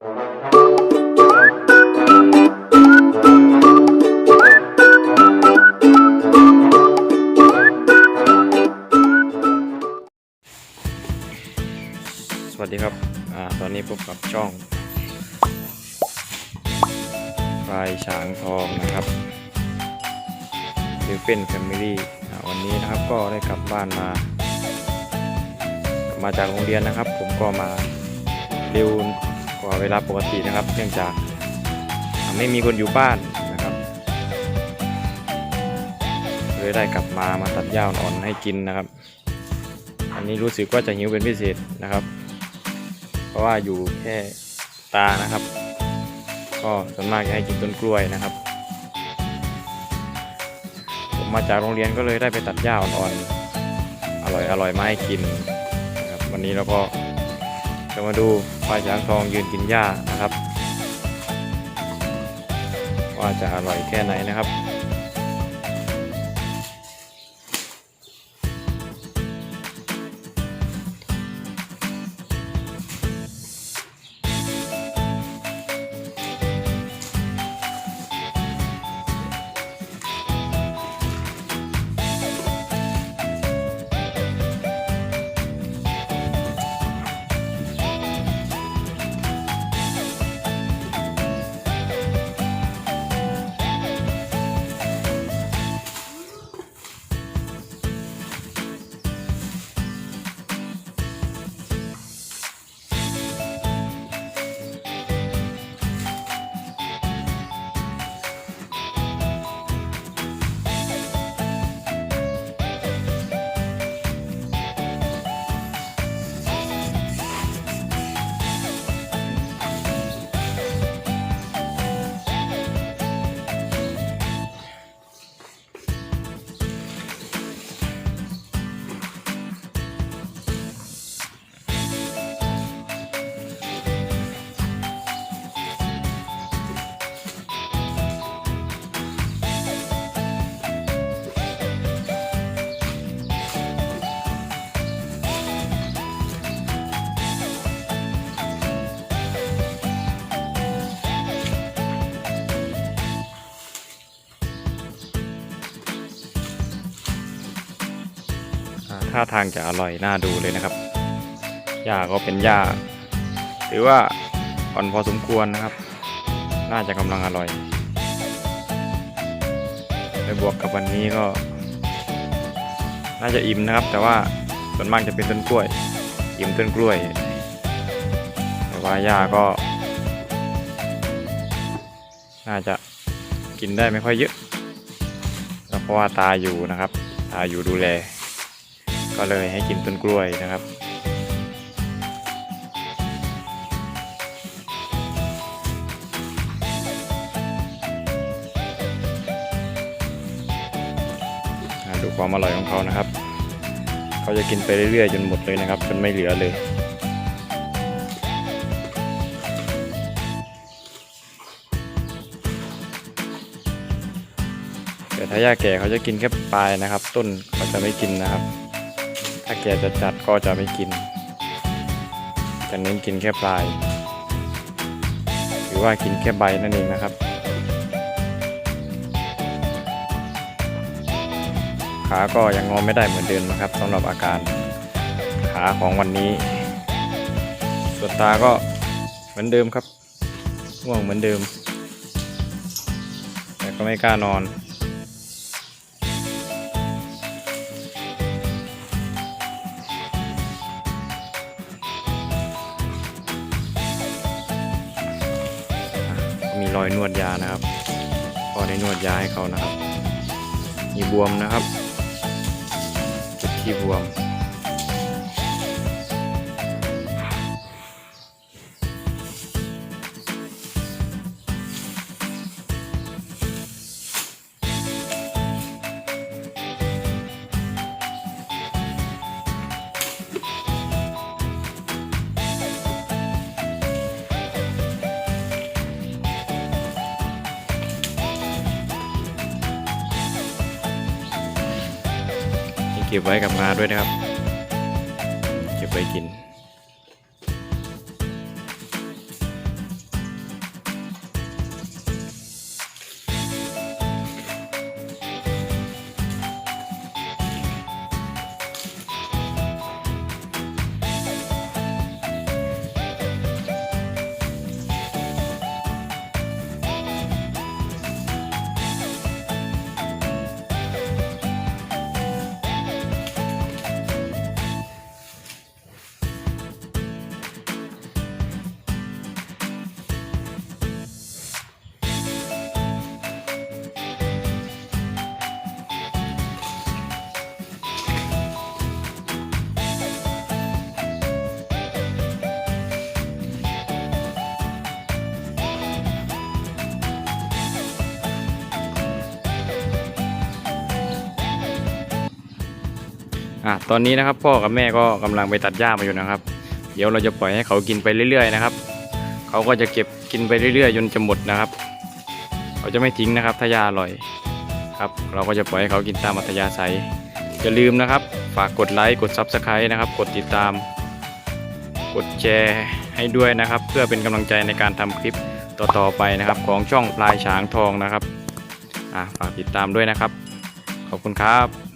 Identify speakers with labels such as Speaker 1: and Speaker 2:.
Speaker 1: สวัสดีครับอตอนนี้พบกับช่องปลายฉางทองนะครับคือเป็นแฟมิลี่วันนี้นะครับก็ได้กลับบ้านมา มาจากโรงเรียนนะครับ ผมก็มาเร็วก ว่าเวลาปกตินะครับ เนื่องจากไม่มีคนอยู่บ้านนะครับเลยได้กลับมามาตัดหญ้าอ่อนให้กินนะครับ อันนี้รู้สึกว่าจะหิวเป็นพิเศษนะครับ เพราะว่าอยู่แค่ตานะครับ ก็ส่วนมากจะให้กินต้นกล้วยนะครับ ผมมาจากโรงเรียนก็เลยได้ไปตัดหญ้าอ่อนๆอร่อยอร่อยมาให้กินนะครับวันนี้เราก็ จะมาดูควายช้างทองยืนกินหญ้านะครับ ว่าจะอร่อยแค่ไหนนะครับ ท่าทางจะอร่อยน่าดูเลยนะครับหญ้าก็เป็นหญ้าหรือว่าอ่อนพอสมควรนะครับ น่าจะกำลังอร่อยไปบวกกับวันนี้ก็ น่าจะอิ่มนะครับ แต่ว่าส่วนมากจะเป็นต้นกล้วย อิ่มต้นกล้วย แต่ว่าหญ้าก็ น่าจะกินได้ไม่ค่อยเยอะเพราะว่าตาอยู่นะครับ ตาอยู่ดูแล ก็เลยให้กินต้นกล้วยนะครับดูความอร่อยของเขานะครับ เขาจะกินไปเรื่อยๆ จนหมดเลยนะครับ จนไม่เหลือเลยแต่ถ้าหญ้าแก่เขาจะกินแค่ปลายนะครับ ต้นเขาจะไม่กินนะครับ ถ้าแกจะจัดก็จะไม่กิน จะเน้นกินแค่ปลาย หรือว่ากินแค่ใบนั่นเองนะครับ ขาก็ยังงอไม่ได้เหมือนเดิมนะครับสำหรับอาการขาของวันนี้ ส่วนตาก็เหมือนเดิมครับง่วงเหมือนเดิม แต่ก็ไม่กล้านอน มีรอยนวดยานะครับพอได้นวดยาให้เขานะครับ มีบวมนะครับจุดที่บวม เก็บไว้กับงาด้วยนะครับ เก็บไว้กิน อะตอนนี้นะครับพ่อกับแม่ก็กำลังไปตัดหญ้ามาอยู่นะครับ เดี๋ยวเราจะปล่อยให้เขากินไปเรื่อย ๆ นะครับ เขาก็จะเก็บกินไปเรื่อยๆจนจะหมดนะครับ เขาจะไม่ทิ้งนะครับถ้าหญ้าอร่อยครับ เราก็จะปล่อยให้เขากินตามอัธยาศัยอย่าลืมนะครับ ฝากกดไลค์กด Subscribe นะครับ กดติดตาม กดแชร์ให้ด้วยนะครับ เพื่อเป็นกำลังใจในการทำคลิปต่อๆไปนะครับ ของช่องพลายช้างทองนะครับอะฝากติดตามด้วยนะครับ ขอบคุณครับ